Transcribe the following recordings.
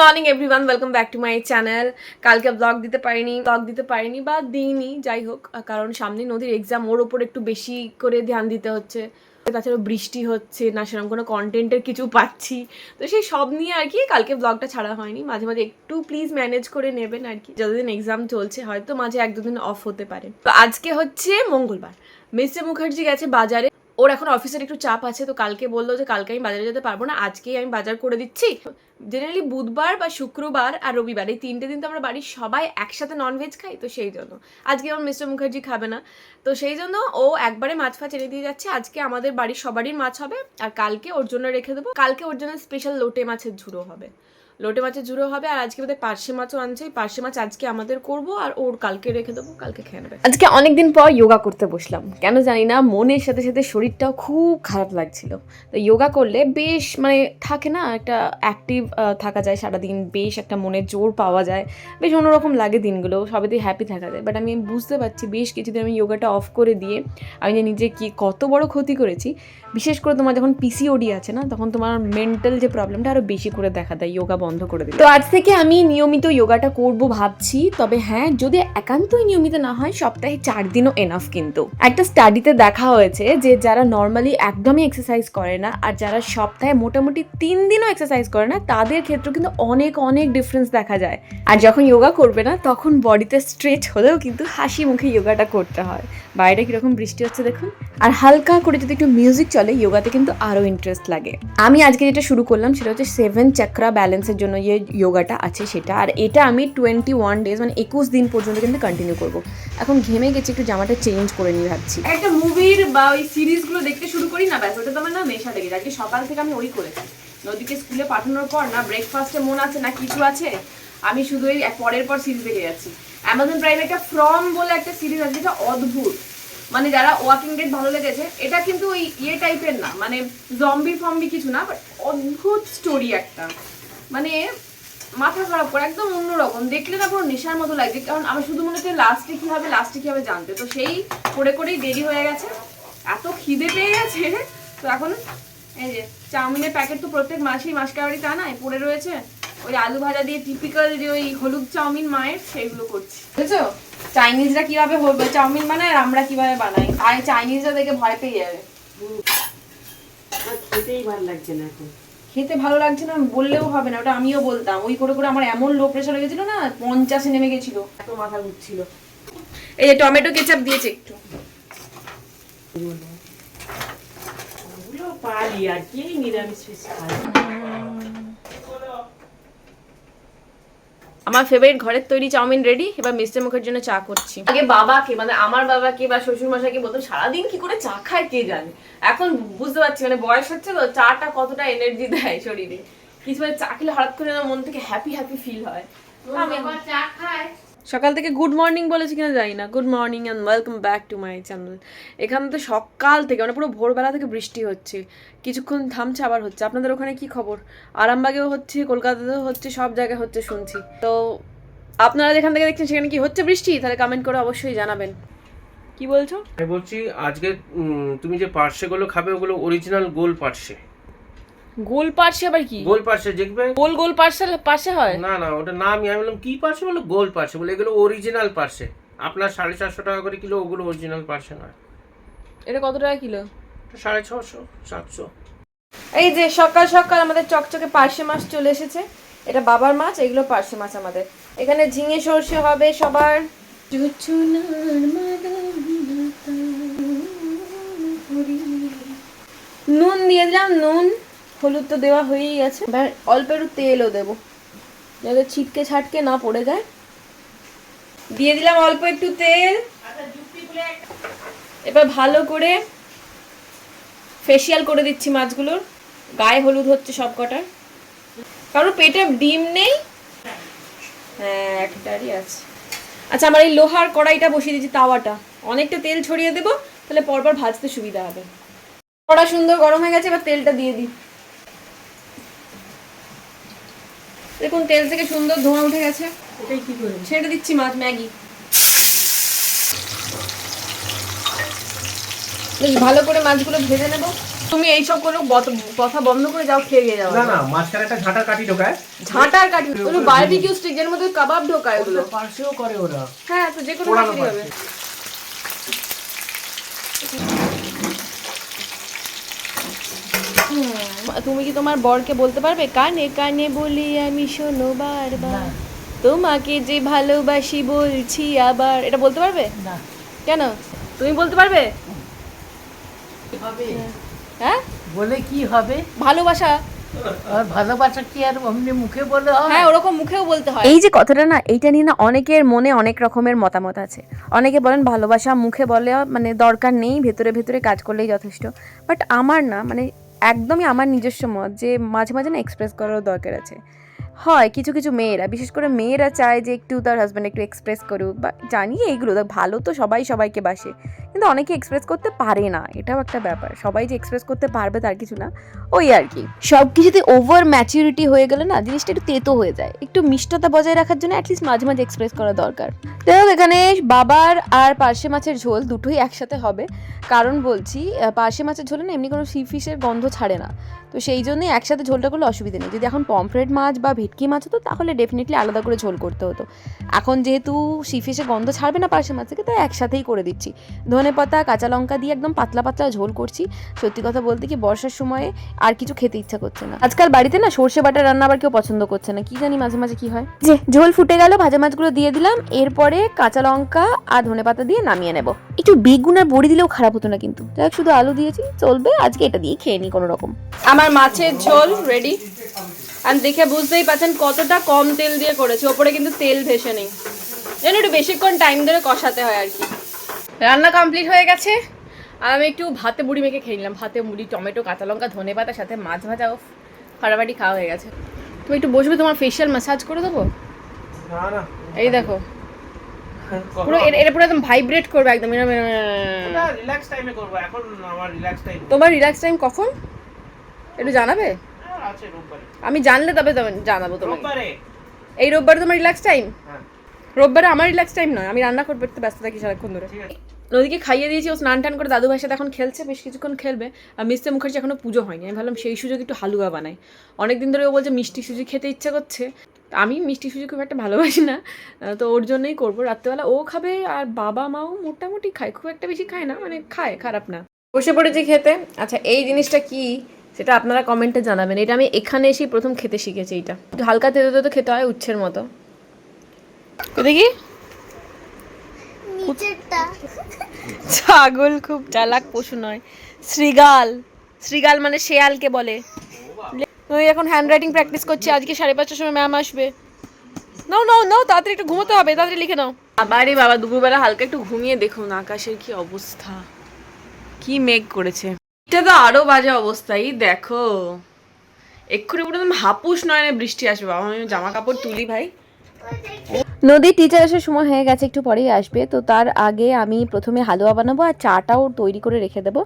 Morning, everyone. Welcome back to my channel. কালকে blog দিতে পারিনি ব্লগ দিতে পারিনি বা দিইনি, যাই হোক, কারণ সামনে নদীর এক্সাম ওর ওপর একটু বেশি করে ধ্যান দিতে হচ্ছে। তাছাড়া বৃষ্টি হচ্ছে, না সেরকম কোনো কন্টেন্টের কিছু পাচ্ছি। তো সেই সব নিয়ে আর কি কালকে ব্লগটা ছাড়া হয়নি। মাঝে মাঝে একটু প্লিজ ম্যানেজ করে নেবেন আর কি। যতদিন এক্সাম চলছে, হয়তো মাঝে এক দুদিন অফ হতে পারে। তো আজকে হচ্ছে মঙ্গলবার। মিস্টার মুখার্জি গেছে বাজারে। ওর এখন অফিসের একটু চাপ আছে, তো কালকে বলল যে কালকে আমি বাজারে যেতে পারব না, আজকেই আমি বাজার করে দিচ্ছি। জেনারেলি বুধবার বা শুক্রবার আর রবিবার, এই তিনটে দিন তো আমরা বাড়ির সবাই একসাথে ননভেজ খাই, তো সেই জন্য। আজকে আমার মিস্টার মুখার্জি খাবে না। তো সেই জন্য ও একবারে মাছ ফাছ এনে দিয়ে যাচ্ছে, আজকে আমাদের বাড়ির সবারই মাছ হবে, আর কালকে ওর জন্য রেখে দেবো। কালকে ওর জন্য স্পেশাল লোটে মাছের ঝুড়ো হবে। লোটে মাছের ঝুড়ো হবে আর আজকে আমাদের পার্শে মাছও আনছে। পার্শে মাছ আজকে আমাদের করব আর ওর কালকে রেখে দেবো, কালকে খেয়ে নেবে। আজকে অনেকদিন পর যোগা করতে বসলাম। কেন জানি না, মনের সাথে সাথে শরীরটাও খুব খারাপ লাগছিল। তো যোগা করলে বেশ মানে থাকে না, একটা অ্যাক্টিভ থাকা যায় সারাদিন, বেশ একটা মনের জোর পাওয়া যায়। বেশ অন্যরকম লাগে দিনগুলো, সবেতেই হ্যাপি থাকা যায়। বাট আমি বুঝতে পারছি বেশ কিছুদিন আমি যোগাটা অফ করে দিয়ে আমি যে নিজে কি কত বড় ক্ষতি করেছি। বিশেষ করে তোমার যখন পিসিওডি আছে না, তখন তোমার মেন্টাল যে প্রবলেমটা আরও বেশি করে দেখা দেয় যোগা বন্ধ করে দিলে। তো আজ থেকে আমি নিয়মিত যোগাটা করব ভাবছি। তবে হ্যাঁ যদি একান্তই নিয়মিত না হয়, সপ্তাহে চার দিনও এনাফ কিন্তু। একটা স্টাডিতে দেখা হয়েছে যে, যারা নর্মালি একদমই এক্সারসাইজ করে না আর যারা সপ্তাহে মোটামুটি তিন দিনও এক্সারসাইজ করে না, তাদের ক্ষেত্রে কিন্তু অনেক অনেক ডিফারেন্স দেখা যায়। আর যখন যোগা করবে না, তখন বডিতে স্ট্রেচ হলেও কিন্তু হাসি মুখে যোগাটা করতে হয়। বাইরে কীরকম বৃষ্টি হচ্ছে দেখুন। আর হালকা করে যদি একটু মিউজিক চলে যোগাতে কিন্তু আরও ইন্টারেস্ট লাগে। আমি আজকে যেটা শুরু করলাম, সেটা হচ্ছে সেভেন চাকরা ব্যালেন্সের জন্য যে যোগাটা আছে সেটা। আর এটা আমি টোয়েন্টি ওয়ান ডেজ মানে একুশ দিন পর্যন্ত কিন্তু কন্টিনিউ করব। এখন ঘেমে গেছি, একটু জামাটা চেঞ্জ করে নিয়ে ভাবছি। একটা মুভির বা ওই সিরিজগুলো দেখতে শুরু করি না, ব্যাস, ওটা তো আমার না নেশা লেগে যায়। সকাল থেকে আমি ওই করেছি নদীকে স্কুলে পাঠানোর পর না ব্রেকফাস্টে মন আছে না, কিছু আছে? আমি শুধু এই পরের পর সিরিজ দেখে যাচ্ছি। অ্যামাজন প্রাইমে একটা ফ্রম বলে একটা সিরিজ আছে, যেটা অদ্ভুত। মানে যারা ওয়াকিং ডেড ভালো লেগেছে, এটা কিন্তু ওই ইয়ে টাইপের না। মানে জম্বি ফম্বি কিছু না বাট অদ্ভুত স্টোরি একটা। মানে মাথা খারাপ করে, একদম অন্যরকম। দেখলে না পুরো নেশার মতো লাগছে, কারণ আমার শুধু মনে হচ্ছে লাস্টে কি হবে লাস্টে কি হবে জানতে। তো সেই করে করেই দেরি হয়ে গেছে। এত খিদে পেয়ে গেছে। তো এখন এই যে, চাউমিনের প্যাকেট তো প্রত্যেক মাসেই মাসকাবাড়ি তা নাই পড়ে রয়েছে। ওই আলু ভাজা দিয়ে টিপিক্যাল যে ওই হলুদ চাউমিন মায়ের সেগুলো করছি। বুঝেছ? চাইনিজরা কীভাবে হবে চাউমিন বানায় আর আমরা কীভাবে বানাই? আর চাইনিজরা দেখে ভয় পেয়ে যাবে। আমার খেতেই ভালো লাগছে না এখন। খেতে ভালো লাগছে না বললেও হবে না ওটা আমিও বলতাম। ওই করে করে আমার এমন লো প্রেশার হয়ে গেছিল না পঞ্চাশে নেমে গেছিল। এত মাথা ঘুরছিল। এই যে টমেটো কেচাপ দিয়েছে একটু। পারি আর কি নিরামিষ খাই আমার ফেভারিট ঘরের তৈরি চাউমিন রেডি এবার মিস্টার মুখের জন্য চা করছি। আগে বাবাকে মানে আমার বাবাকে বা শ্বশুর মশাইকে বলতাম সারাদিন কি করে চা খায় কে জানে? এখন বুঝতে পারছি মানে বয়স হচ্ছে তো চাটা কতটা এনার্জি দেয় শরীরে। কিছু মানে চা খেলে হঠাৎ করে যেন মন থেকে হ্যাপি হ্যাপি ফিল হয়। আমি সকাল থেকে গুড মর্নিং বলেছি কিনা জানি না। Good morning and welcome back to my channel এখানে তো সকাল থেকে মানে পুরো ভোরবেলা থেকে বৃষ্টি হচ্ছে। কিছুক্ষণ থামছে, আবার হচ্ছে। আপনাদের ওখানে কি খবর? আরামবাগেও হচ্ছে, কলকাতাতেও হচ্ছে, সব জায়গায় হচ্ছে শুনছি। তো আপনারা যেখান থেকে দেখছেন সেখানে কি হচ্ছে বৃষ্টি? তাহলে কমেন্ট করে অবশ্যই জানাবেন। কি বলছো? আমি বলছি, আজকে তুমি যে পার্সেগুলো খাবে, ওগুলো অরিজিনাল গোল পার্সে গোল পার্সে আবার কি? গোল পার্সে দেখবে গোল গোল পার্সে পার্সে হয়? না না ওটা নামই আমি বললাম কি পার্সে বলো গোল পার্সে বলে এগুলো অরিজিনাল পার্সে আপনার সাড়ে চারশো টাকা করে কিলো ওগুলো অরিজিনাল পার্সে নয়। এটা কত টাকা কিলো? সাড়ে ছশো সাতশো। এই যে সকাল সকাল আমাদের চকচকে পার্শে মাছ চলে এসেছে। এটা বাবার মাছ এগুলো পার্শে মাছ আমাদের। এখানে ঝিঙে সর্ষে হবে সবার। নুন দিয়ে দিলাম নুন। হলুদ তো দেওয়া হয়েই গেছে। এবার অল্প একটু তেলও দেবো, যাতে ছিটকে ছাটকে না পড়ে যায়। দিয়ে দিলাম অল্প একটু তেল। এবার ভালো করে ফেসিয়াল করে দিচ্ছি মাছগুলোর। গায়ে হলুদ হচ্ছে সব কটার কারোর পেটে ডিম নেই? হ্যাঁ একটারই আছে। আচ্ছা আমার এই লোহার কড়াইটা বসিয়ে দিচ্ছি তাওয়াটা। অনেকটা তেল ছড়িয়ে দেবো, তাহলে পরপর ভাজতে সুবিধা হবে। কড়া সুন্দর গরম হয়ে গেছে, এবার তেলটা দিয়ে দিই। দেখুন তেল থেকে সুন্দর ধোঁয়া উঠে গেছে। এটাই কি করে? ছেড়ে দিচ্ছি মাছ ম্যাগি। বেশ ভালো করে মাছগুলো ভেজে নেব। তুমি এইসব করে বত- কথা বন্ধ করে যাও খেয়ে গিয়ে যাও। না না মাঝখানে একটা ঝাঁটা কাটি ঢোকায়। ঝাঁটার কাঠি ওগুলো বারবিকিউ স্টিক যের মধ্যে কাবাব ঢোকায় ওগুলো। পার্সেও করে ওরা। হ্যাঁ তো যে কোনো কাঠি হবে। তুমি কি তোমার বরকে বলতে পারবে? কানে কানে বলি আমি শোনো বারবার। তোমাকে যে ভালোবাসি বলছি আবার। এটা বলতে পারবে? না। কেন? তুমি বলতে পারবে? হ্যাঁ? বলে কি হবে? ভালোবাসা। আর ভালোবাসা কি আর অমনি মুখে বলে হয়? হ্যাঁ ওরকম মুখেও বলতে হয়। এই যে কথাটা না এইটা নিয়ে না অনেকের মনে অনেক রকমের মতামত আছে। অনেকে বলেন ভালোবাসা মুখে বলে মানে দরকার নেই ভেতরে ভেতরে কাজ করলেই যথেষ্ট। বাট আমার না মানে একদমই আমার নিজস্ব মত যে মাঝে মাঝে না এক্সপ্রেস করারও দরকার আছে। হয়, কিছু কিছু মেয়েরা। বিশেষ করে মেয়েরা চায় যে একটু তার হাজব্যান্ড একটু এক্সপ্রেস করুক বা জানি এইগুলো ভালো তো সবাই সবাইকে বাসে। কিন্তু অনেকে এক্সপ্রেস করতে পারে না, এটাও একটা ব্যাপার। সবাই যে এক্সপ্রেস করতে পারবে তার কিছু না, ওই আর কি। সব কিছুতে ওভার ম্যাচিউরিটি হয়ে গেলে না, জিনিসটা একটু তেতো হয়ে যায়। একটু মিষ্টতা বজায় রাখার জন্য অ্যাটলিস্ট মাঝে মাঝে এক্সপ্রেস করা দরকার। যাই হোক, এখানে বাবার আর পার্শে মাছের ঝোল দুটোই একসাথে হবে। কারণ বলছি পার্শে মাছের ঝোলে না এমনি কোনো সি ফিশের গন্ধ ছাড়ে না। তো সেই জন্যই একসাথে ঝোলটা করলে অসুবিধা নেই। যদি এখন পমফ্রেট মাছ বা ভেটকি মাছ হতো, তাহলে ডেফিনেটলি আলাদা করে ঝোল করতে হতো। এখন যেহেতু সি ফিশের গন্ধ ছাড়বে না পার্শে মাছ থেকে তাই একসাথেই করে দিচ্ছি। ধনে পাতা, কাঁচা লঙ্কা দিয়ে একদম পাতলা পাতলা ঝোল করছি। সত্যি কথা বলতে কি বর্ষার সময়ে আর কিছু খেতে ইচ্ছা করছে না। আজকাল বাড়িতে না সর্ষে বাটা রান্না আবার কেউ পছন্দ করছে না। কি জানি মাঝে মাঝে কি হয়। যে ঝোল ফুটে গেল, ভাজা মাছগুলো দিয়ে দিলাম। এরপরে কাঁচা লঙ্কা আর ধনে পাতা দিয়ে নামিয়ে নেব। একটু বেগুন আর বড়ি দিলেও খারাপ হতো না কিন্তু। যাই শুধু আলু দিয়েছি, চলবে। আজকে এটা দিয়ে খেয়ে নিই কোনো রকম আমার মাছের ঝোল রেডি আর দেখে বুঝতেই পারছেন কতটা কম তেল দিয়ে করেছি। ওপরে কিন্তু তেল ভেসে নেই। যেন একটু বেশিক্ষণ টাইম ধরে কষাতে হয় আর কি। রান্না কমপ্লিট হয়ে গেছে। আর আমি একটু ভাতে মুড়ি মেখে খেয়ে নিলাম। ভাতে মুড়ি টমেটো কাঁচা লঙ্কা ধনে পাতার সাথে মাছ ভাজা ও ফাটাফাটি খাওয়া হয়ে গেছে। তুমি একটু বসবে তোমার ফেশিয়াল ম্যাসাজ করে দেবো? এই দেখো। পুরো এটা- এটা পুরো একদম ভাইব্রেট করবে একদম। রিল্যাক্স টাইমে করব। এখন আমার রিল্যাক্স টাইম তোমার রিল্যাক্স টাইম কখন? একটু জানাবে? আছে রোববারে। আমি জানলে তবে জানাব তোমাকে রোববারে। এই রোববার তোমার রিল্যাক্স টাইম হ্যাঁ। রোববারে আমার রিল্যাক্স টাইম নয় আমি রান্না করতে ব্যস্ত থাকি সারাক্ষণ ধরে। নদীকে খাইয়ে দিয়েছি ও স্নান টান করে দাদু ভাইয়ের সাথে এখন খেলছে বেশ কিছুক্ষণ খেলবে। আর মিস্তে মুখার্জি এখনও পুজো হয়নি আমি ভাবলাম সেই সুযোগ একটু হালুয়া বানাই। অনেকদিন ধরে ও বলছে মিষ্টি সুজি খেতে ইচ্ছা করছে। আমি মিষ্টি সুজি খুব একটা ভালোবাসি না তো ওর জন্যই করব। রাত্রেবেলা ও খাবে আর বাবা মাও মোটামুটি খায় খুব একটা বেশি খায় না মানে খায় খারাপ না। বসে পড়েছি খেতে। আচ্ছা এই জিনিসটা কি? সেটা আপনারা কমেন্টে জানাবেন। এটা আমি এখানে এসেই প্রথম খেতে শিখেছি এটা। একটু হালকা তেতো তেতো খেতে হয় উচ্ছের মতো। দেখি। ছাগল খুব চালাক পশু নয়। শ্রীগাল। শ্রীগাল মানে শেয়ালকে বলে। ওই এখন হ্যান্ড রাইটিং প্র্যাকটিস করছি। আজকে সাড়ে পাঁচটার সময় ম্যাম আসবে। নাও নাও নাও তাড়াতাড়ি একটু ঘুমোতে হবে। তাড়াতাড়ি লিখে নাও। আবারই বাবা দুপুরবেলা হালকা একটু ঘুমিয়ে দেখুন। আকাশের কি অবস্থা। কি মেঘ করেছে। এটা তো আরও বাজে অবস্থাই, দেখো। এক্ষুনি পুরো হাপুস নয় বৃষ্টি আসবে, বাবা, আমি জামা কাপড় তুলি, ভাই। নদীর টিচার আসার সময় হয়ে গেছে, একটু পরেই আসবে। তো তার আগে আমি প্রথমে হালুয়া বানাবো আর চাটাও তৈরি করে রেখে দেবো।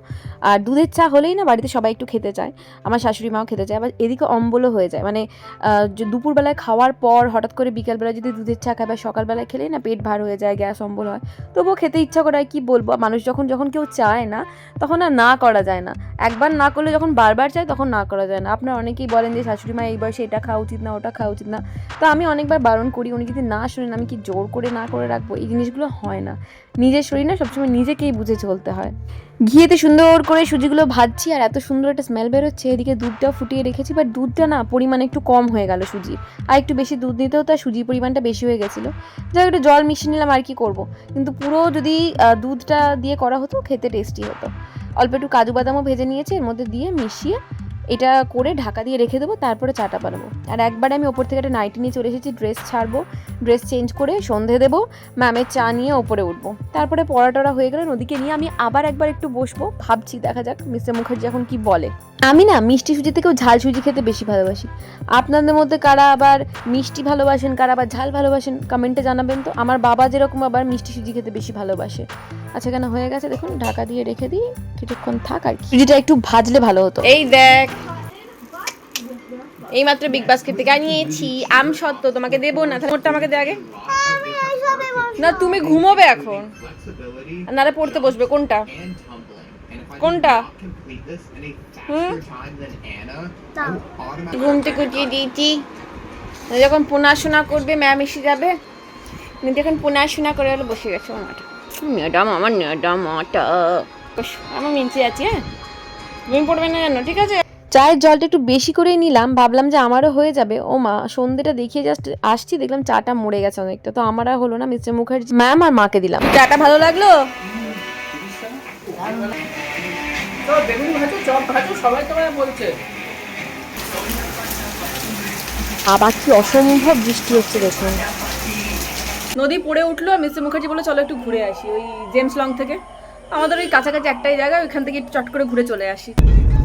আর দুধের চা হলেই না বাড়িতে সবাই একটু খেতে চায়। আমার শাশুড়ি মাও খেতে চায়। আবার এদিকে অম্বলও হয়ে যায়। মানে দুপুরবেলায় খাওয়ার পর হঠাৎ করে বিকালবেলায় যদি দুধের চা খাবে আর সকালবেলায় খেলেই না পেট ভার হয়ে যায়, গ্যাস, অম্বল হয়। তবুও খেতে ইচ্ছা করে কি বলব? মানুষ যখন যখন কেউ চায় না, তখন আর না করা যায় না। একবার না করলে যখন বারবার চায়, তখন না করা যায় না। আপনারা অনেকেই বলেন যে, শাশুড়ি মা, এই বয়সে এটা খাওয়া উচিত না, ওটা খাওয়া উচিত না। তো আমি অনেকবার বারণ করি, উনি যদি না শোনেন আমি কি জোর করে না করে রাখব? এই জিনিসগুলো হয় না। নিজের শরীর না সবসময় নিজেকেই বুঝে চলতে হয়। ঘিয়েতে সুন্দর করে সুজিগুলো ভাজছি আর এত সুন্দর একটা স্মেল বেরোচ্ছে। এদিকে দুধটাও ফুটিয়ে রেখেছি বাট দুধটা না পরিমাণ একটু কম হয়ে গেল সুজি। আর একটু বেশি দুধ নিতেও তার সুজির পরিমাণটা বেশি হয়ে গেছিল। যাই একটু জল মিশিয়ে নিলাম, আর কি করব? কিন্তু পুরো যদি দুধটা দিয়ে করা হতো, খেতে টেস্টি হতো। অল্প একটু কাজু বাদামও ভেজে নিয়েছি, এর মধ্যে দিয়ে মিশিয়ে এটা করে ঢাকা দিয়ে রেখে দেবো, তারপরে চাটা বানাবো। আর একবারে আমি ওপর থেকে একটা নাইটি নিয়ে চলে এসেছি ড্রেস ছাড়বো। ড্রেস চেঞ্জ করে সন্ধে দেবো ম্যামের চা নিয়ে ওপরে উঠবো। তারপরে পড়া টড়া হয়ে গেলে নদীকে নিয়ে আমি আবার একবার একটু বসবো, ভাবছি দেখা যাক মিস্টার মুখার্জি এখন কি বলে। আমি না মিষ্টি সুজি থেকেও ঝাল সুজি খেতে বেশি ভালোবাসি। আপনাদের মধ্যে কারা আবার মিষ্টি ভালোবাসেন, কারা আবার ঝাল ভালোবাসেন কমেন্টে জানাবেন তো। আমার বাবা যেরকম আবার মিষ্টি সুজি খেতে বেশি ভালোবাসে। আচ্ছা কেন হয়ে গেছে দেখুন, ঢাকা দিয়ে রেখে দিই, কিছুক্ষণ থাক আর সুজিটা একটু ভাজলে ভালো হতো। এই দেখ এই মাত্র বিগ বাস্কেট থেকে আনিয়েছি। আম সত্য তোমাকে দেবো না? তাহলে ওটা আমাকে দে আগে। না তুমি ঘুমোবে এখন। নাহলে পড়তে বসবে। কোনটা? কোনটা? complete this in a Hmm? faster time than Anna, I would automatically ঘুম থেকে উঠিয়ে দিয়েছি। যখন পড়াশোনা করবে ম্যাম এসে যাবে। উনি যখন পড়াশোনা করে হলে বসে গেছে মাটা ম্যাডাম আমার ম্যাডাম মাটা আমার মিনচে আছি হ্যাঁ? তুমি পড়বে না জানো ঠিক আছে? চায়ের জলটা একটু বেশি করেই নিলাম। ভাবলাম যে আমারও হয়ে যাবে। ও মা সন্ধ্যেটা দেখিয়ে জাস্ট আসছি দেখলাম চাটা মরে গেছে অনেকটা। তো আমার আর হলো না মিস্টার মুখার্জি ম্যাম আর মাকে দিলাম। চাটা ভালো লাগল? সবাই বলছে আবার কি অসম্ভব বৃষ্টি হচ্ছে দেখুন। নদী পড়ে উঠল আর মিস্টার মুখার্জি বলে চলো একটু ঘুরে আসি। ওই জেমস লং থেকে। আমাদের ওই কাছাকাছি একটাই জায়গা ওইখান থেকে একটু চট করে ঘুরে চলে আসি।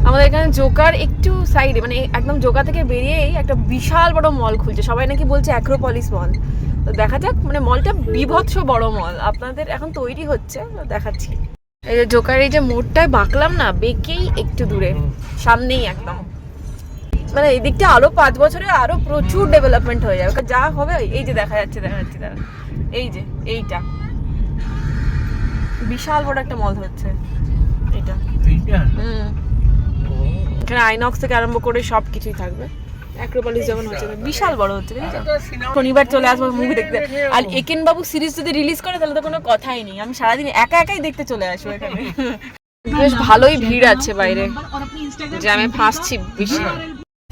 আমাদের এখানে জোকার একটু সাইডে মানে একদম জোকা থেকে বেরিয়েই একটা বিশাল বড় মল খুলছে। সবাই নাকি বলছে অ্যাক্রোপলিস মল তো দেখা যাক মানে মলটা বিভৎস বড় মল আপনাদের এখন তৈরি হচ্ছে দেখাচ্ছি। এই যে জোকার এই যে মোড়টায় বাঁকলাম না বেঁকেই একটু দূরে সামনেই একদম। মানে এই দিকটা আরও পাঁচ বছরে আরও প্রচুর ডেভেলপমেন্ট হয়ে যাবে। যা হবে এই যে দেখা যাচ্ছে দেখা যাচ্ছে দেখা এই যে এইটা। বিশাল বড় একটা মল হচ্ছে এটা। হুম। এখানে আইনক্স থেকে আরম্ভ করে সব কিছুই থাকবে। অ্যাক্রোপলিস যেমন হচ্ছে বিশাল বড় হচ্ছে ঠিক আছে? শনিবার চলে আসব মুভি দেখতে। আর একেন বাবু সিরিজ যদি রিলিজ করে তাহলে তো কোনো কথাই নেই। আমি সারাদিন একা একাই দেখতে চলে আসব এখানে। বেশ ভালোই ভিড় আছে বাইরে জ্যামে ফাঁসছি বেশি।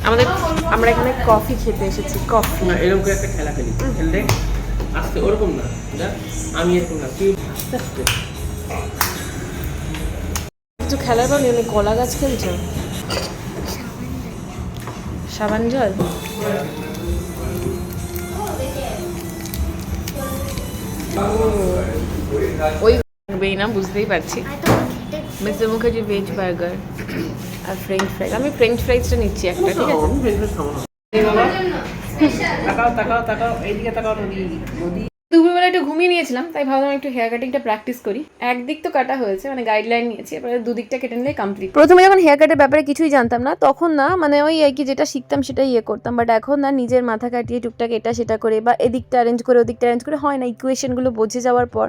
আমাদের আমরা এখানে কফি খেতে এসেছি কফি না এরকম করে একটা খেলা খেলি। খেললে আস্তে ওরকম না আমি এরকম না তুই আস্তে আস্তে কিছু খেলার পাবি কলা গাছ খেলছো? সাবান জল? ওই থাকবেই না বুঝতেই পারছি। মিস্টার মুখার্জি ভেজ বার্গার আর ফ্রেঞ্চ ফ্রাইজ আমি ফ্রেঞ্চ ফ্রাইজটা নিচ্ছি একটা ঠিক আছে? তাকাও তাকাও তাকাও এইদিকে তাকাও নদী নদী। দুপুরবেলা একটু ঘুমিয়ে নিয়েছিলাম, তাই ভাবলাম একটু হেয়ার কাটিংটা প্র্যাকটিস করি। একদিক তো কাটা হয়েছে মানে গাইডলাইন নিয়েছি এবারে দুদিকটা কেটে নিলে কমপ্লিট প্রথমে যখন হেয়ার কাটের ব্যাপারে কিছুই জানতাম না, তখন না মানে ওই আর কি যেটা শিখতাম সেটা ইয়ে করতাম। বাট এখন না, নিজের মাথা কাটিয়ে টুকটাক এটা সেটা করে বা এদিকটা অ্যারেঞ্জ করে ওদিকটা অ্যারেঞ্জ করে হয় না ইকুয়েশনগুলো বুঝে যাওয়ার পর।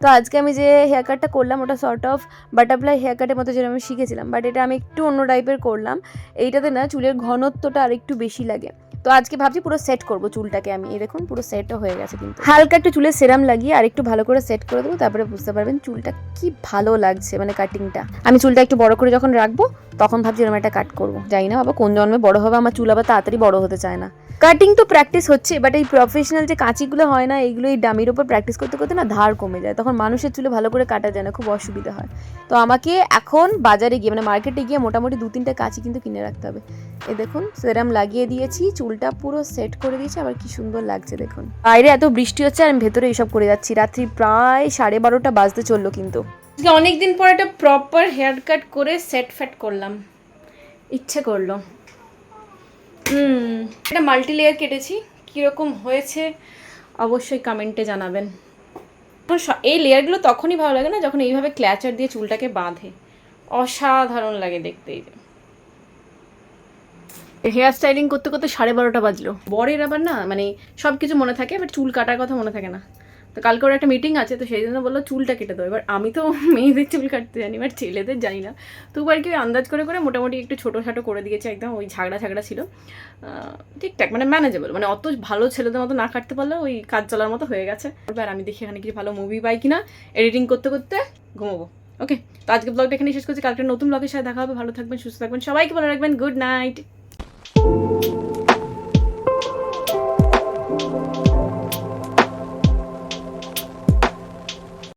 তো আজকে আমি যে হেয়ার কাটটা করলাম, ওটা সর্ট অফ বাটারফ্লাই হেয়ার কাটের মতো যেটা আমি শিখেছিলাম। বাট এটা আমি একটু অন্য টাইপের করলাম। এইটাতে না চুলের ঘনত্বটা আর একটু বেশি লাগে। তো আজকে ভাবছি পুরো সেট করব চুলটাকে আমি। এই দেখুন, পুরো সেটও হয়ে গেছে কিন্তু। হালকা একটু চুলে সেরাম লাগিয়ে আর একটু ভালো করে সেট করে দেবো, তারপরে বুঝতে পারবেন চুলটা কি ভালো লাগছে মানে কাটিংটা আমি চুলটা একটু বড় করে যখন রাখব, তখন ভাবছি এরকম একটা কাট করব। জানি না বাবা, কোন জন্মে বড় হবে, আমার চুল আবার তাড়াতাড়ি বড় হতে চায় না। কাটিং তো প্র্যাকটিস হচ্ছে বাট এই প্রফেশনাল যে কাঁচিগুলো হয় না, এইগুলো এই ডামির ওপর প্র্যাকটিস করতে করতে না ধার কমে যায়। তখন মানুষের চুলে ভালো করে কাটা যায় না, খুব অসুবিধা হয়। তো আমাকে এখন বাজারে গিয়ে মানে মার্কেটে গিয়ে মোটামুটি দু তিনটা কাঁচি কিন্তু কিনে রাখতে হবে। এ দেখুন সেরাম লাগিয়ে দিয়েছি, চুলটা পুরো সেট করে দিয়েছি, আবার কি সুন্দর লাগছে দেখুন। বাইরে এত বৃষ্টি হচ্ছে, আর আমি ভেতরে এইসব করে যাচ্ছি। রাত্রি প্রায় সাড়ে বারোটা বাজতে চলল কিন্তু। অনেকদিন পর একটা প্রপার হেয়ার কাট করে সেট ফ্যাট করলাম। ইচ্ছে করল। হুম। এটা মাল্টি লেয়ার কেটেছি কীরকম হয়েছে অবশ্যই কমেন্টে জানাবেন। এই লেয়ারগুলো তখনই ভালো লাগে না যখন এইভাবে ক্ল্যাচার দিয়ে চুলটাকে বাঁধে। অসাধারণ লাগে দেখতে এই হেয়ার স্টাইলিং করতে করতে সাড়ে বারোটা বাজলো। বরের আবার না মানে সব কিছু মনে থাকে বাট চুল কাটার কথা মনে থাকে না। তো কালকে ওর একটা মিটিং আছে, তো সেই জন্য বলল চুলটা কেটে দেবো এবার আমি তো মেয়েদের চুল কাটতে জানি, এবার ছেলেদের জানি না। তো আর কি আন্দাজ করে করে মোটামুটি একটু ছোটো ছাটো করে দিয়েছে, একদম ওই ঝাগড়া ঝাগড়া ছিল। ঠিকঠাক মানে ম্যানেজেবল মানে অত ভালো ছেলেদের মতো না কাটতে পারলেও ওই কাজ চলার মতো হয়ে গেছে। এবার আমি দেখি এখানে কিছু ভালো মুভি পাই কিনা এডিটিং করতে করতে ঘুমোবো। ওকে তো আজকে ব্লগটা এখানে শেষ করছি। কালকে নতুন ব্লগের সাথে দেখা হবে। ভালো থাকবেন, সুস্থ থাকবেন। সবাইকে ভালো রাখবেন গুড নাইট